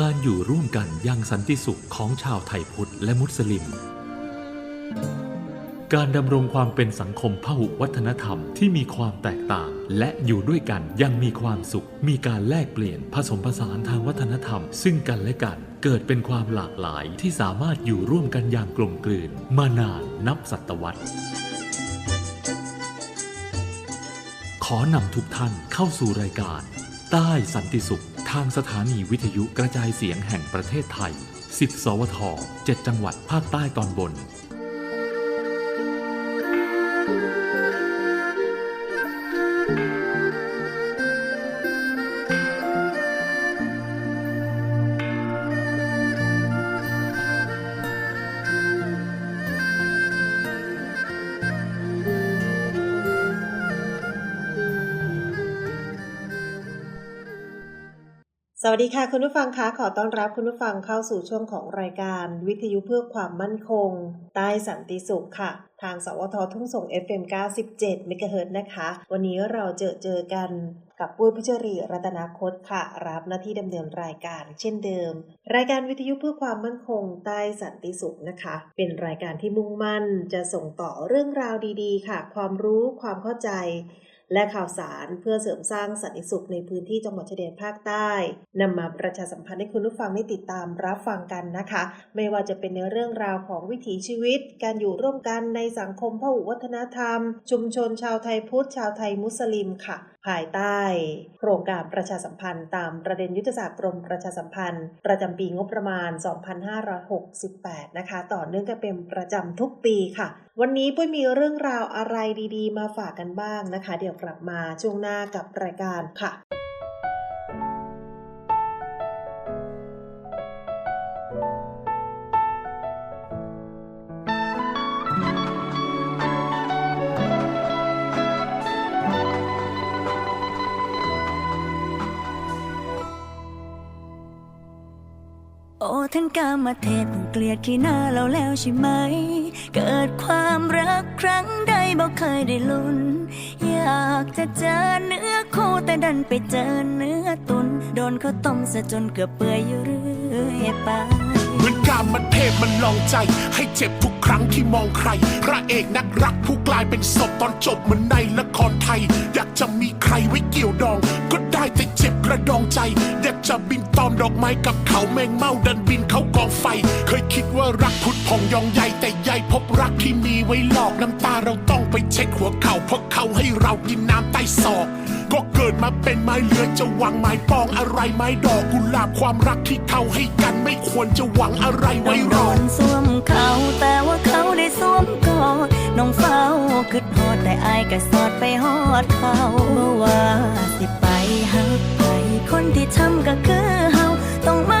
การอยู่ร่วมกันอยังสันติสุขของชาวไทยพุทธและมุสลิม การดำรงความเป็นสังคมพหุวัฒนธรรมที่มีความแตกต่าง และอยู่ด้วยกันยังมีความสุข มีการแลกเปลี่ยนผสมผสานทางวัฒนธรรม ซึ่งกันและกันเกิดเป็นความหลากหลายที่สามารถอยู่ร่วมกันอย่างกลมกลืน มานานนับศตวรรษขอนำทุกท่านเข้าสู่รายการ ใต้สันติสุข ทางสถานีวิทยุกระจายเสียงแห่งประเทศไทย 10 สวท 7 จังหวัดภาคใต้ตอนบน สวัสดีค่ะคุณผู้ฟังคะขอต้อนรับคุณผู้ฟังเข้าสู่ช่วงของรายการ วิทยุเพื่อความมั่นคง ใต้สันติสุขค่ะ ทางสวททุ่งส่ง FM 97เมกะเฮิรตนะคะ วันนี้เราเจอเจอกันกับปุ้ยพัชรีรัตนาคตค่ะ รับหน้าที่ดำเนินรายการเช่นเดิม รายการวิทยุเพื่อความมั่นคงใต้สันติสุขนะคะ เป็นรายการที่มุ่งมั่นจะส่งต่อเรื่องราวดีๆ ค่ะ ความรู้ความเข้าใจ และข่าวสารเพื่อเสริมสร้างสันติสุขในพื้นที่จังหวัดชายแดนภาคใต้นำมาประชาสัมพันธ์ให้คุณผู้ฟังได้ติดตามรับฟังกันนะคะ ไม่ว่าจะเป็นในเรื่องราวของวิถีชีวิต การอยู่ร่วมกันในสังคมพหุวัฒนธรรม ชุมชนชาวไทยพุทธชาวไทยมุสลิมค่ะภายใต้ โครงการประชาสัมพันธ์ ตามประเด็นยุทธศาสตร์กรมประชาสัมพันธ์ ประจำปีงบประมาณ 2568 นะคะ ต่อเนื่องกันเป็นประจำทุกปีค่ะ วันนี้ปุ้ยมีเรื่องราวอะไรดี ๆ มาฝากกันบ้างนะคะ เดี๋ยวกลับมาช่วงหน้ากับรายการค่ะ ท่านกามาเทศคงเกลียดขี้หน้าเราแล้วใช่ไหม เกิดความรักครั้งใดบอกเคยได้ลุ้น อยากจะเจอเนื้อคู่แต่ดันไปเจอเนื้อตุน โดนเขาต้มซะจนเกือบเปื่อยอยู่เรื่อยไป การมันเทพมันลองใจ ให้เจ็บทุกครั้งที่มองใคร พระเอกนักรักผู้กลายเป็นศพตอนจบเหมือนในละครไทย อยากจะมีใครไว้เกี่ยวดอง ก็ได้แต่เจ็บกระดองใจ อยากจะบินตอมดอกไม้กับเขาแมงเมาดันบินเขากองไฟ เคยคิดว่ารักพุดพองยองใหญ่แต่ใหญ่พบรักที่มีไว้หลอกน้ำตาเราต้องไปเช็ดหัวเข่าเพราะเขาให้เรากินน้ำใต้ศอก ก็เกิดมาเป็นไม้เลือยจะหวังไม้ปองอะไรไม้ดอกกุหลาบความรักที่เขาให้กันไม่ควรจะหวังอะไรไว้หรโดอกนสวมเขาแต่ว่าเขาได้สวมกอดน้องเฝ้าคิดฮอดแต่อายก็สอดไปฮอดเขาเมื่อว่าสิไปหักไปคนที่ทำก็คือเฮาต้องมา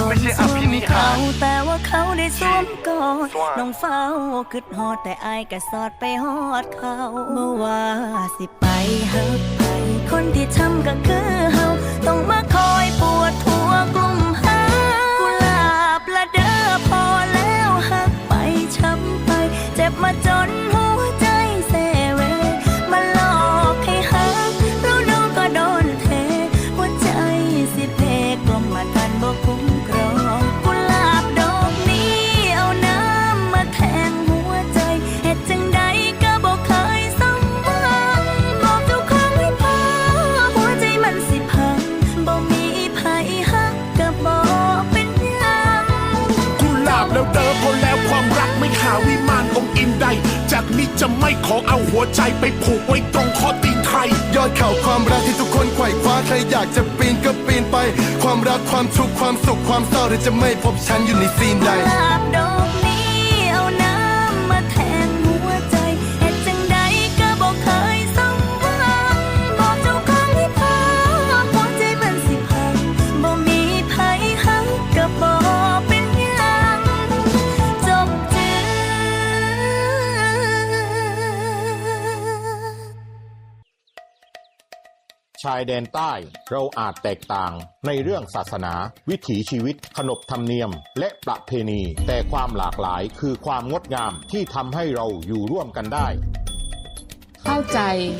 กไม่ใช่อภินิหารแต่ว่าเขาได้สวมกอดน้องเฝ้าคิดฮอดแต่อายก็สอดไปฮอดเขาเมื่อว่าสิไปหักไป คนที่ทำก็คือเฮาต้องมาคอยปวดหัวกลุ่มหา ใด จากนี้จะไม่ขอเอาหัวใจไปผูกไว้ตรงคอตีนใคร ยอดเขาความรักที่ทุกคนไขว่คว้าใครอยากจะปีนก็ปีนไป ความรักความทุกข์ความสุขความเศร้าหรือจะไม่พบฉันอยู่ในซีนใด ชายแดนใต้ เราอาจแตกต่างในเรื่องศาสนา วิถีชีวิต ขนบธรรมเนียม และประเพณี แต่ความหลากหลายคือความงดงามที่ทำให้เราอยู่ร่วมกันได้เข้าใจ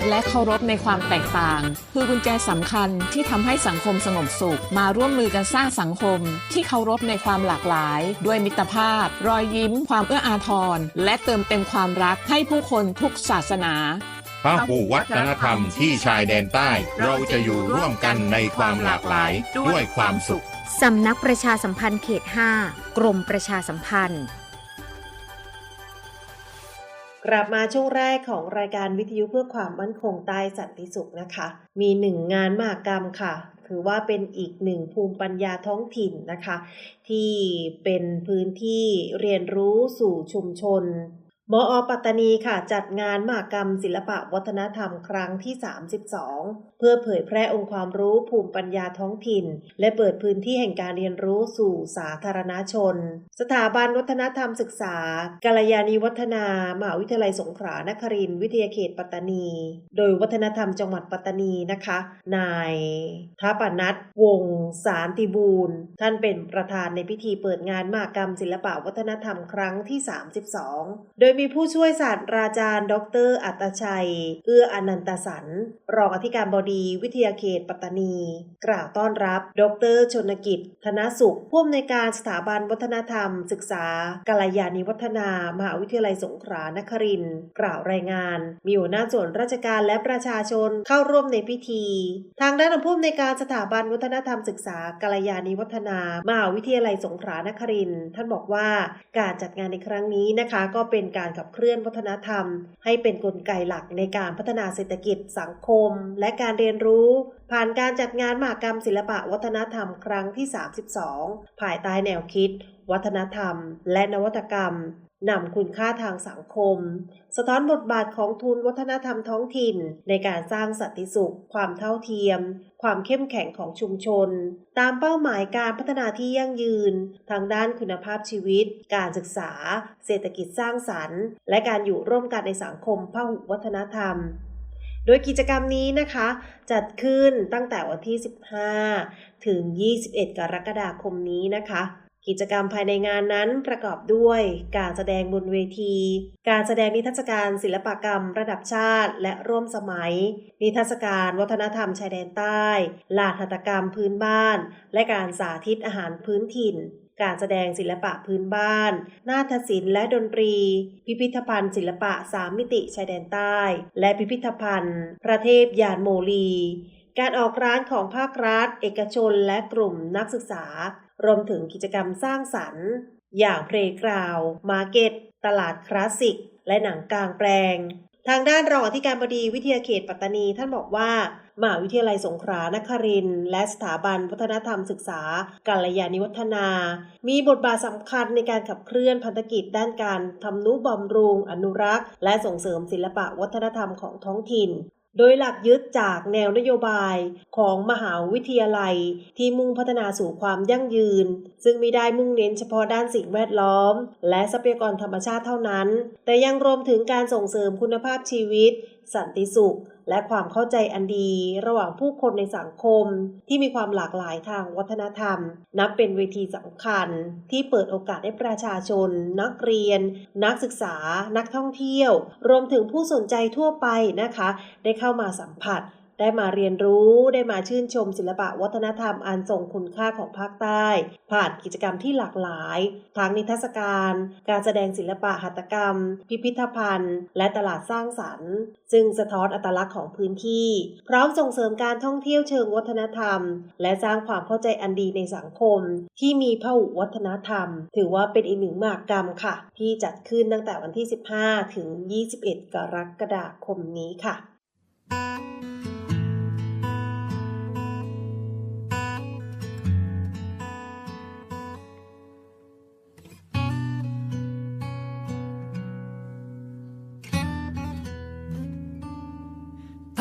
และเคารพในความแตกต่าง คือกุญแจสำคัญที่ทำให้สังคมสงบสุข มาร่วมมือกันสร้างสังคม ที่เคารพในความหลากหลาย ด้วยมิตรภาพ รอยยิ้ม ความเอื้ออาทร และเติมเต็มความรักให้ผู้คนทุกศาสนา พหุวัฒนธรรมที่ชายแดนใต้ เราจะอยู่ร่วมกันในความหลากหลายด้วยความสุข สำนักประชาสัมพันธ์เขต 5 กรมประชาสัมพันธ์ กลับมาช่วงแรกของรายการวิทยุเพื่อความมั่นคงใต้สันติสุขนะคะ มีหนึ่งงานมหกรรมค่ะถือว่าเป็นอีกหนึ่งภูมิปัญญาท้องถิ่นนะคะ ที่เป็นพื้นที่เรียนรู้สู่ชุมชน มอปัตตานีค่ะจัดงานมหกรรม ศิลปะวัฒนธรรมครั้งที่ 32 เพื่อเผยแพร่องค์ความรู้ภูมิปัญญาท้องถิ่น และเปิดพื้นที่แห่งการเรียนรู้สู่สาธารณชน สถาบันวัฒนธรรมศึกษากัลยาณีวัฒนามหาวิทยาลัยสงขลานครินวิทยาเขตปัตตานี โดยวัฒนธรรมจังหวัดปัตตานีนะคะ นายทปนัทวงศ์สารติบูรณ์ท่านเป็นประธานในพิธีเปิดงานมหกรรม ศิลปะวัฒนธรรมครั้งที่ 32 โดยมีีผู้ช่วยศาสตราจารย์ ดร อัตชัย เอื้ออนันตสัน รองอธิการบดีวิทยาเขตปัตตานี กล่าวต้อนรับ ดร ชนกิจ ธนสุขผู้อำนวยการสถาบันวัฒนธรรม ศึกษากัลยาณีวัฒนามหาวิทยาลัยสงขลานครินกล่าวรายงาน มีหัวหน้าส่วนราชการและประชาชนเข้าร่วมในพิธี ทางด้านผู้อำนวยการสถาบันวัฒนธรรมศึกษากัลยาณีวัฒนามหาวิทยาลัยสงขลานครินท่านบอกว่าการจัดงานในครั้งนี้นะคะ ก็เป็นการขับเคลื่อนวัฒนธรรม ให้เป็นนกลไกหลักในการพัฒนาเศรษฐกิจสังคม และการเรียนรู้ ผ่านการจัดงานมหกรรมศิลปะวัฒนธรรมครั้งที่ 32 ภายใต้แนวคิด วัฒนธรรม และนวัตกรรม นำคุณค่าทางสังคม สะท้อนบทบาทของทุนวัฒนธรรมท้องถิ่น ในการสร้างสันติสุข ความเท่าเทียม ความเข้มแข็งของชุมชน ตามเป้าหมายการพัฒนาที่ยั่งยืน ทางด้านคุณภาพชีวิต การศึกษา เศรษฐกิจสร้างสรรค์ และการอยู่ร่วมกันในสังคมพหุวัฒนธรรมโดยกิจกรรมนี้นะคะ จัดขึ้นตั้งแต่วันที่ 15 ถึง 21 กรกฎาคมนี้นะคะ กิจกรรมภายในงานนั้นประกอบด้วย การแสดงบนเวที การแสดงนิทรรศการศิลปกรรมระดับชาติและร่วมสมัย นิทรรศการวัฒนธรรมชายแดนใต้ ลานหัตกรรมพื้นบ้าน และการสาธิตอาหารพื้นถิ่น การแสดงศิลปะพื้นบ้าน นาฏศิลป์และดนตรี พิพิธภัณฑ์ศิลปะสามมิติชายแดนใต้ และพิพิธภัณฑ์ พระเทพยานโมลีการออกร้านของภาครัฐ เอกชนและกลุ่มนักศึกษา รวมถึงกิจกรรมสร้างสรรค์ อย่างเพลงกราวมาร์เก็ต ตลาดคลาสสิก และหนังกลางแปลง ทางด้านรองอธิการบดีวิทยาเขตปัตตานีท่านบอกว่ามหาวิทยาลัยสงขลานครินทร์และสถาบันวัฒนธรรมศึกษากัลยาณิวัฒนา มีบทบาทสำคัญในการขับเคลื่อนพันธกิจด้านการทำนุบำรุง อนุรักษ์ และส่งเสริมศิลปะวัฒนธรรมของท้องถิ่น โดยหลักยึดจากแนวนโยบายของมหาวิทยาลัย ที่มุ่งพัฒนาสู่ความยั่งยืน ซึ่งไม่ได้มุ่งเน้นเฉพาะด้านสิ่งแวดล้อม และทรัพยากรธรรมชาติเท่านั้น แต่ยังรวมถึงการส่งเสริมคุณภาพชีวิต สันติสุข และความเข้าใจอันดี ระหว่างผู้คนในสังคม ที่มีความหลากหลายทางวัฒนธรรม นับเป็นเวทีสำคัญ ที่เปิดโอกาสให้ประชาชน นักเรียน นักศึกษา นักท่องเที่ยว รวมถึงผู้สนใจทั่วไปนะคะ ได้เข้ามาสัมผัส ได้มาเรียนรู้ได้มาชื่นชมศิลปะวัฒนธรรมอันทรงคุณค่าของภาคใต้ ผ่านกิจกรรมที่หลากหลายทั้งนิทรรศการ การแสดงศิลปะหัตถกรรม พิพิธภัณฑ์ และตลาดสร้างสรรค์ซึ่งสะท้อนอัตลักษณ์ของพื้นที่ พร้อมส่งเสริมการท่องเที่ยวเชิงวัฒนธรรม และสร้างความเข้าใจอันดีในสังคม ที่มีพหุวัฒนธรรม ถือว่าเป็นอีกหนึ่งมากกรรมค่ะ ที่จัดขึ้นตั้งแต่วันที่ 15 ถึง 21 กรกฎาคมนี้ค่ะตา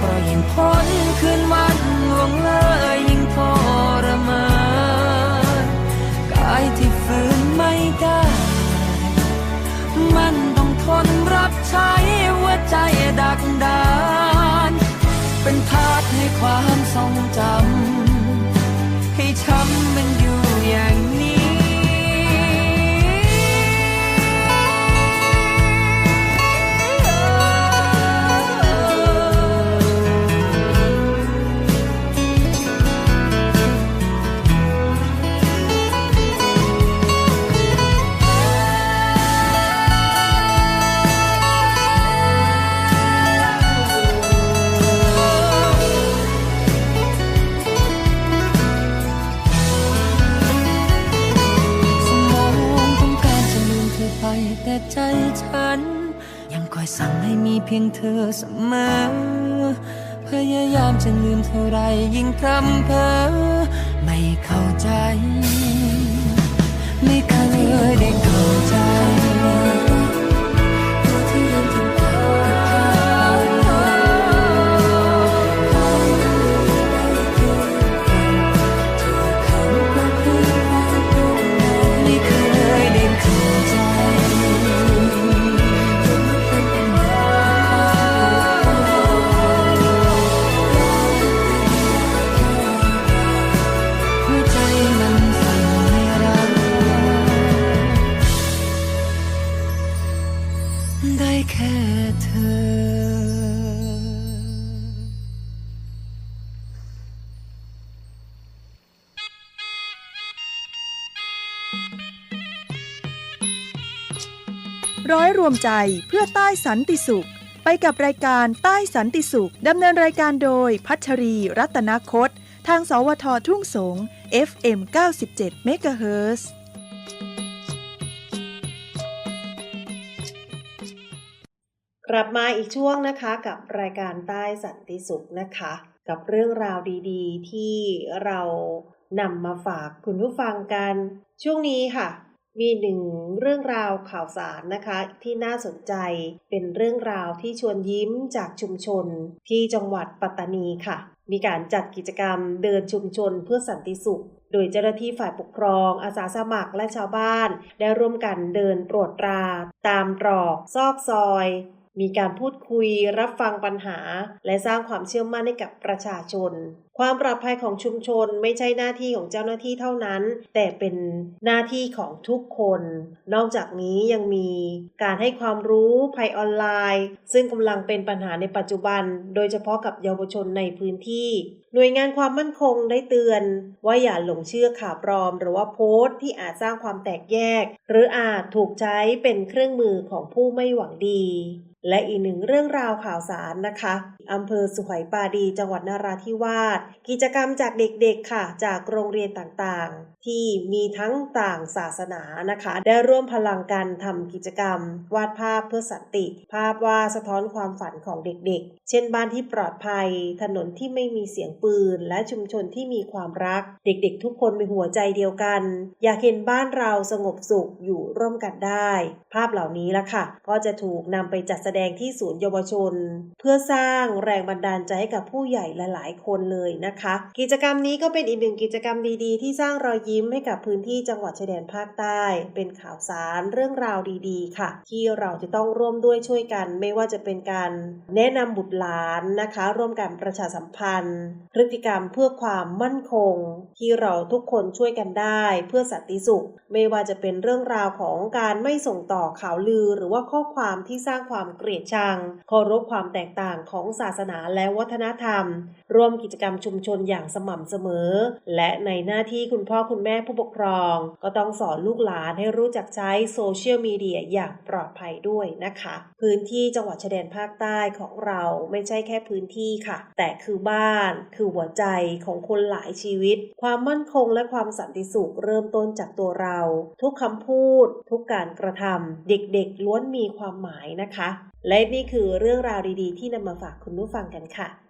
เพราะยิ่งพ้นคืนวันล่วงเลยยิ่งทรมานกายที่ฝืนไม่ได้ มันต้องทนรับใช้หัวใจดักดาน เป็นทาสให้ความทรงจำ ใจเพื่อใต้สันติสุข ไปกับรายการใต้สันติสุข ดำเนินรายการโดยพัชรี รัตนคต ทาง สวททุ่งสง FM 97 MHz กลับมาอีกช่วงนะคะกับรายการใต้สันติสุขนะคะ กับเรื่องราวดีๆ ที่เรานำมาฝากคุณผู้ฟังกัน ช่วงนี้ค่ะ มีหนึ่งเรื่องราวข่าวสารนะคะที่น่าสนใจเป็นเรื่องราวที่ชวนยิ้มจากชุมชน ที่จังหวัดปัตตานีค่ะ มีการจัดกิจกรรมเดินชุมชนเพื่อสันติสุข โดยเจ้าหน้าที่ฝ่ายปกครอง อาสาสมัครและชาวบ้าน ได้ร่วมกันเดินตรวจตรา ตามตรอก ซอกซอย มีการพูดคุยรับฟังปัญหา และสร้างความเชื่อมั่นให้กับประชาชนความปลอดภัยของชุมชนไม่ใช่หน้าที่ของเจ้าหน้าที่เท่านั้น แต่เป็นหน้าที่ของทุกคน นอกจากนี้ยังมีการให้ความรู้ภัยออนไลน์ ซึ่งกำลังเป็นปัญหาในปัจจุบัน โดยเฉพาะกับเยาวชนในพื้นที่ หน่วยงานความมั่นคงได้เตือน ว่าอย่าหลงเชื่อข่าวปลอม หรือว่าโพสต์ที่อาจสร้างความแตกแยก หรืออาจถูกใช้เป็นเครื่องมือของผู้ไม่หวังดีและอีกหนึ่งเรื่องราวข่าวสารนะคะ อำเภอสุไหปาดี จังหวัดนราธิวาสกิจกรรมจากเด็กๆค่ะ จากโรงเรียนต่างๆ ที่มีทั้งต่างศาสนานะคะ ได้ร่วมพลังกันทำกิจกรรม วาดภาพเพื่อสันติ ภาพว่าดสะท้อนความฝันของเด็กๆ เช่นบ้านที่ปลอดภัย ถนนที่ไม่มีเสียงปืน และชุมชนที่มีความรัก เด็กๆ ทุกคนมีหัวใจเดียวกัน อยากเห็นบ้านเราสงบสุขอยู่ร่วมกันได้ ภาพเหล่านี้ละค่ะ ก็จะถูกนำไปจัดแสดงที่ศูนย์เยาวชน เพื่อสร้างแรงบันดาลใจให้กับผู้ใหญ่หลายๆ คนเลยนะคะ กิจกรรมนี้ก็เป็นอีกหนึ่งกิจกรรมดีๆ ที่สร้างรอยยิ้มให้กับพื้นที่จังหวัดชายแดนภาคใต้ เป็นข่าวสารเรื่องราวดีๆ ค่ะ ที่เราจะต้องร่วมด้วยช่วยกัน ไม่ว่าจะเป็นการแนะนำบุตรหลานนะคะ ร่วมกันประชาสัมพันธ์ พฤติกรรมเพื่อความมั่นคง ที่เราทุกคนช่วยกันได้ เพื่อสันติสุข ไม่ว่าจะเป็นเรื่องราวของการไม่ส่งต่อข่าวลือ หรือว่าข้อความที่สร้างความเกลียดชังเคารพความแตกต่างของศาสนาและวัฒนธรรม ร่วมกิจกรรมชุมชนอย่างสม่ำเสมอ และในหน้าที่คุณพ่อคุณแม่ผู้ปกครอง ก็ต้องสอนลูกหลานให้รู้จักใช้โซเชียลมีเดียอย่างปลอดภัยด้วยนะคะ พื้นที่จังหวัดชายแดนภาคใต้ของเราไม่ใช่แค่พื้นที่ค่ะ แต่คือบ้านคือหัวใจของคนหลายชีวิต ความมั่นคงและความสันติสุขเริ่มต้นจากตัวเรา ทุกคำพูด ทุกการกระทำเด็กๆล้วนมีความหมายนะคะ และนี่คือเรื่องราวดีๆ ที่นำมาฝากคุณผู้ฟังกันค่ะ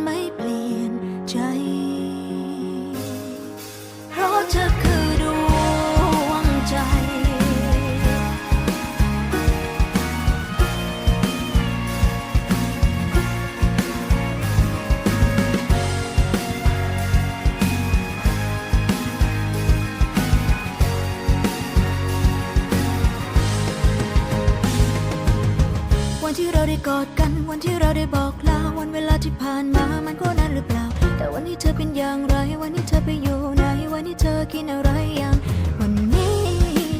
กอดกันวันที่เราได้บอกลาวันเวลาที่ผ่านมามันก็นานหรือเปล่า แต่วันนี้เธอเป็นอย่างไร วันนี้เธอไปอยู่ไหนวันนี้เธอกินอะไรอย่าง วันนี้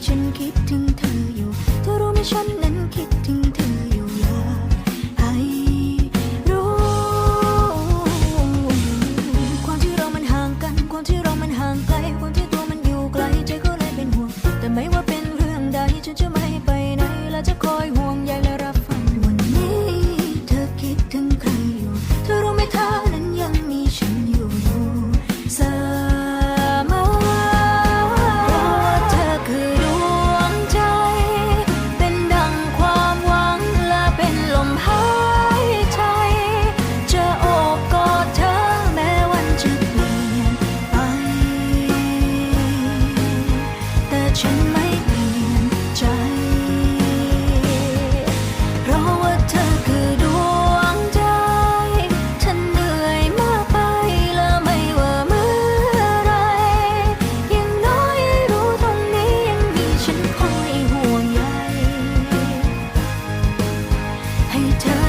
ฉันคิดถึงเธออยู่ เธอรู้ไหมฉัน ใ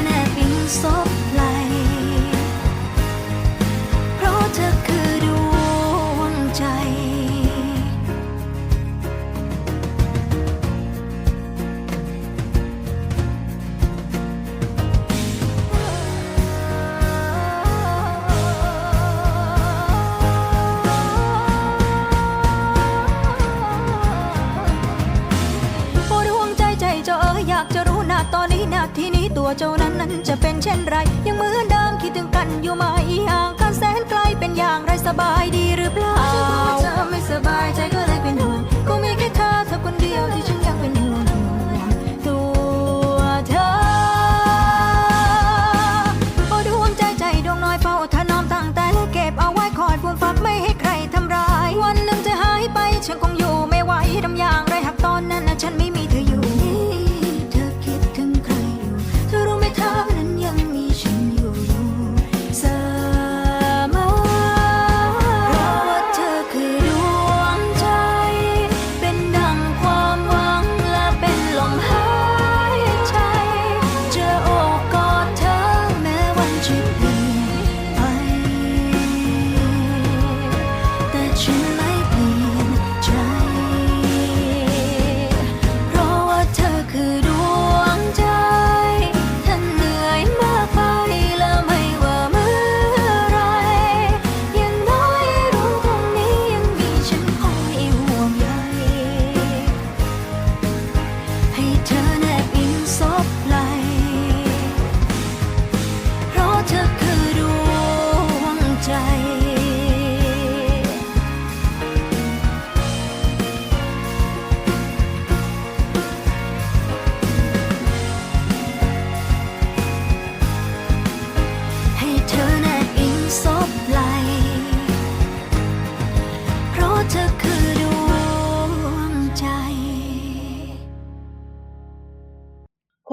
เช่นไร ยังเหมือนเดิมคิดถึงกันอยู่ไหมห่างกันแสนไกลเป็นอย่างไรสบายดี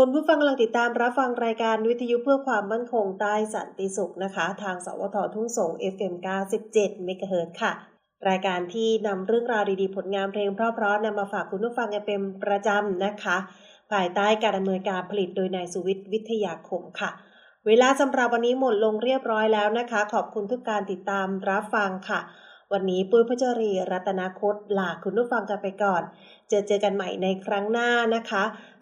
คุณผู้ฟังกำลังติดตามรับฟังรายการวิทยุเพื่อความมั่นคงใต้สันติสุขนะคะ ทางสวททุ่งสง FM 97เมกะเฮิรตค่ะ รายการที่นำเรื่องราวดีๆ ผลงานเพลงเพราะๆนำมาฝากคุณผู้ฟังกันเป็นประจำนะคะ ภายใต้การดำเนินการผลิตโดยนายสุวิทย์วิทยาคมค่ะ เวลาสำหรับวันนี้หมดลงเรียบร้อยแล้วนะคะ ขอบคุณทุกการติดตามรับฟังค่ะ วันนี้ปุ้ยพจรีรัตนาคตลาคุณผู้ฟังกันไปก่อน เจอเจอกันใหม่ในครั้งหน้านะคะ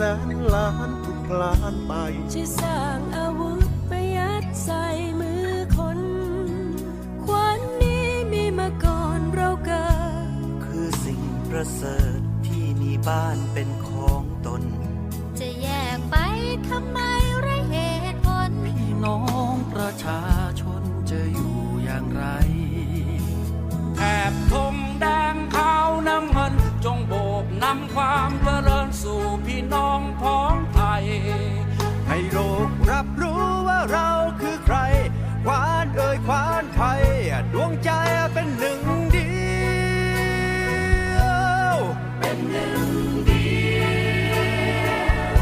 สนล้านทุกล้านไปที่สร้างอาวุธไปยัดใส่มือคนควันนี้มีมาก่อนเราเกิด คือสิ่งประเสริฐที่มีบ้านเป็นของตน จะแยกไปทำไมไรเหตุผล พี่น้องประชาชนจะอยู่อย่างไรแถบธงแดงขาวน้ำเงินจงโบ กนำความเจริญสู่พี่น้องพ้องไทย ให้โลกรับรู้ว่าเราคือใคร ควานเอ่ยควานไทย ดวงใจเป็นหนึ่งเดียว เป็นหนึ่งเดียว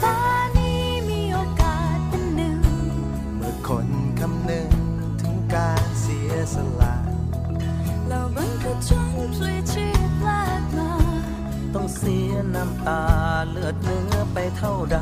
ฟ้านี้มีโอกาสเป็นหนึ่ง เมื่อคนคำนึงถึงการเสียสละแล้วมันก็จงพลีชีพลากมาต้อง เสียน้ำตาเลือดเนื้อไปเท่าใด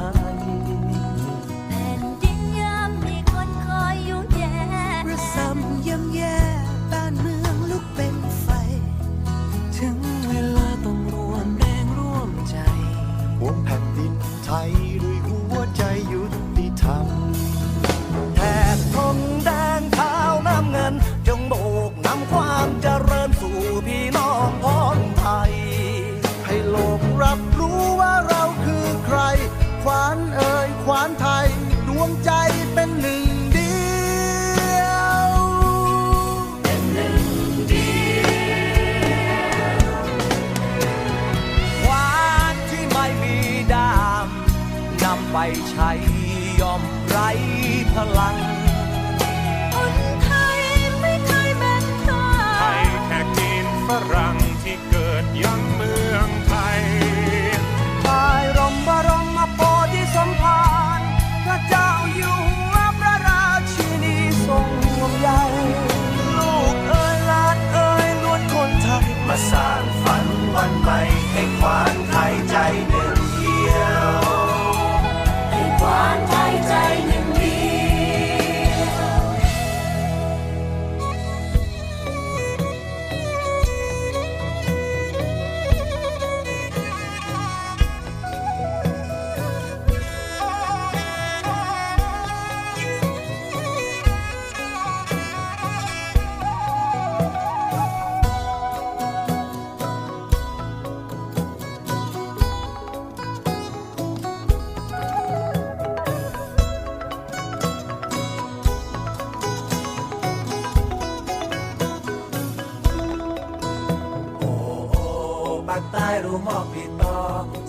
ปากใต้รูมอกปีต่อ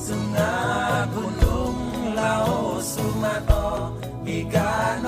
สุนาคุณลุงเราสุมาต่อมีกาโน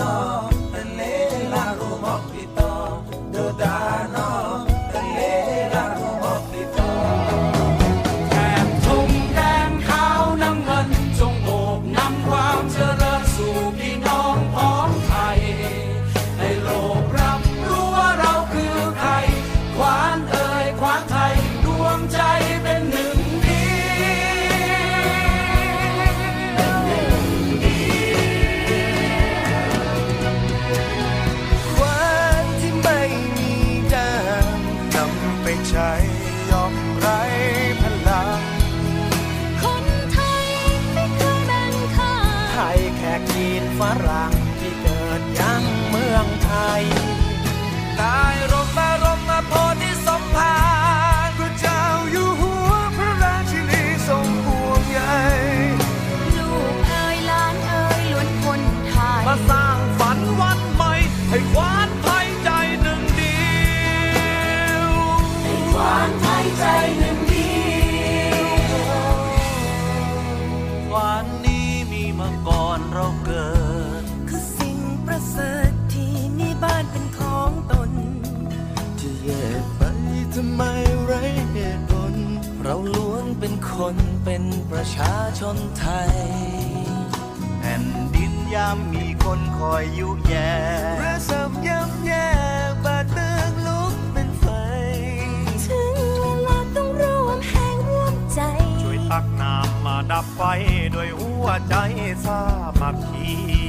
คนเป็นประชาชนไทย แผ่นดินยามมีคนคอยอยู่แย่ระสมยำแย่บาดเมืงลุกเป็นไฟ ถึงเวลาต้องรวมแห่งร่วมใจ ช่วยตักน้ำมาดับไฟด้วยหัวใจสามัคคี